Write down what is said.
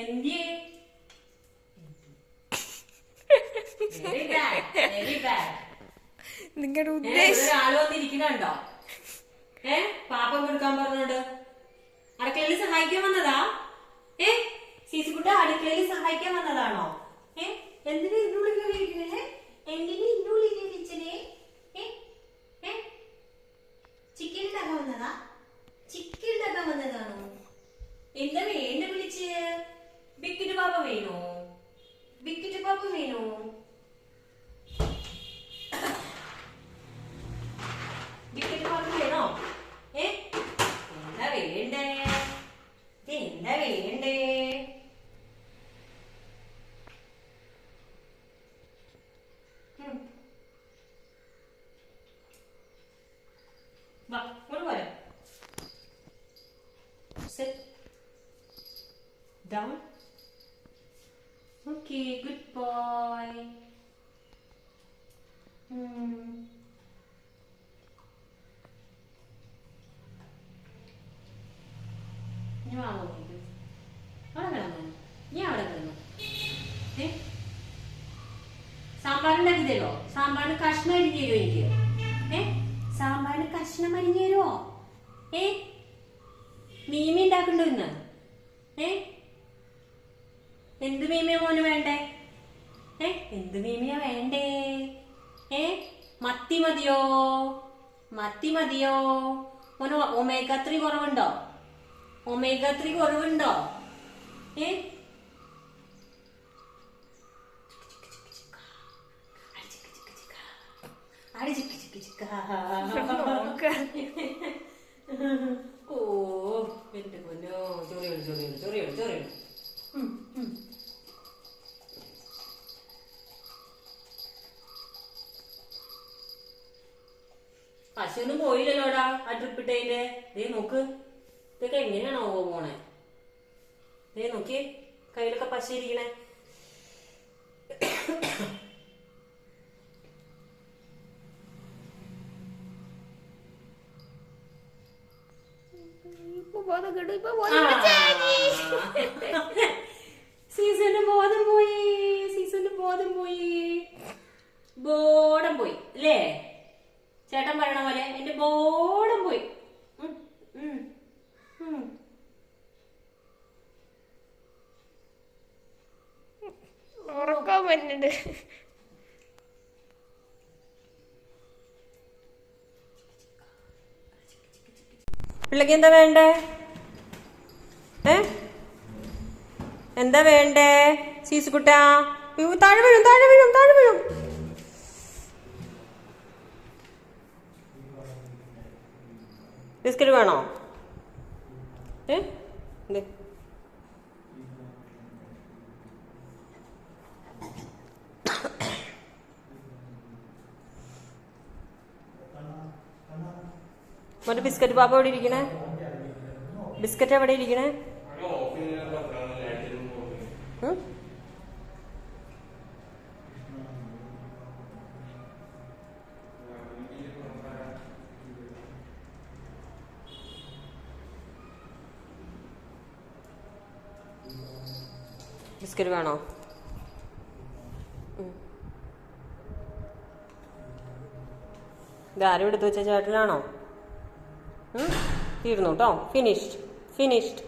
എന്തി നിങ്ങളുടെ ഉദ്ദേശം ഒരാൾ വന്നിരിക്കുന്നുണ്ടോ? ഏ പാപ്പം കൊടുക്കാൻ പറഞ്ഞോണ്ട്. അടുക്കളയിൽ സഹായിക്കാൻ വന്നതാ? ഏ ചേച്ചി കുട്ടി അടുക്കളയിൽ സഹായിക്കാൻ വന്നതാണോ? ഏ എന്തിനു ഇന്നുള്ളിൽ കയറിയിരിക്കണേ എന്തിനു ഇന്നുള്ളിൽ കിച്ചനെ ഏ ഏ ചിക്കൻ ഉണ്ടാക്കാൻ വന്നതാ? ബിക്കിറ്റ് പാപ്പ വേണോ? ബിക്കിറ്റ് പാപ്പ വേണോ? ഏ? എന്താ വേണ്ടേ? എന്താ വേണ്ടേ? Sit down. Okay, good boy. Hmm. ഇനി വാ നോക്കിയിട്ട്. അവിടെ കിടന്നോ? തരുമോ സാമ്പാറിന് കഷ്ണം അരിഞ്ഞു തരുമോ എനിക്ക്? ഏ? സാമ്പാറിന് കഷ്ണം അരിഞ്ഞു തരുമോ ഏ? മീമി ഉണ്ടാക്കണ്ടോ ഇന്ന്? ഏ? എന്ത് മീമിയ മോന് വേണ്ടേ? ഏ എന്ത് മീമിയ വേണ്ടേ? ഏ മത്തി മതിയോ? മത്തി മതിയോ? മോന് ഒമേഗ ത്രീ കുറവുണ്ടോ? ഒമേഗ ത്രീ കുറവുണ്ടോ? ഏ? അടി ചിക്ക് ചിക്ക് ചിക്ക. പശുവൊന്നും പോയില്ലല്ലോടാ ആ ട്രിപ്പ് ഇട്ടതിന്റെ? ദേ നോക്ക്. ഇതൊക്കെ എങ്ങനെയാണോ പോണേ ദേ നോക്കി കയ്യിലൊക്കെ പശിയിരിക്കണേ. സീസന്റെ ബോധം പോയി സീസന്റെ ബോധം പോയി. വരുന്നുണ്ട് പിള്ളക്ക് എന്താ വേണ്ടേ? ഏ? എന്താ വേണ്ടേ? സീസുകുട്ടാ കുട്ടാ. താഴെ വീഴും താഴെ വീഴും താഴെ വീഴും. ബിസ്ക്കറ്റ് വേണോ? ഏ. മറ്റേ ബിസ്ക്കറ്റ് പാപ്പ എവിടെ ഇരിക്കണേ? ബിസ്ക്കറ്റ് എവിടെ ഇരിക്കണേ? ബിസ്ക്കറ്റ് വേണോ? ഇതാരും എടുത്തു വെച്ച ചേട്ടനാണോ? തീർന്നു കേട്ടോ ഫിനിഷ്ഡ് ഫിനിഷ്ഡ്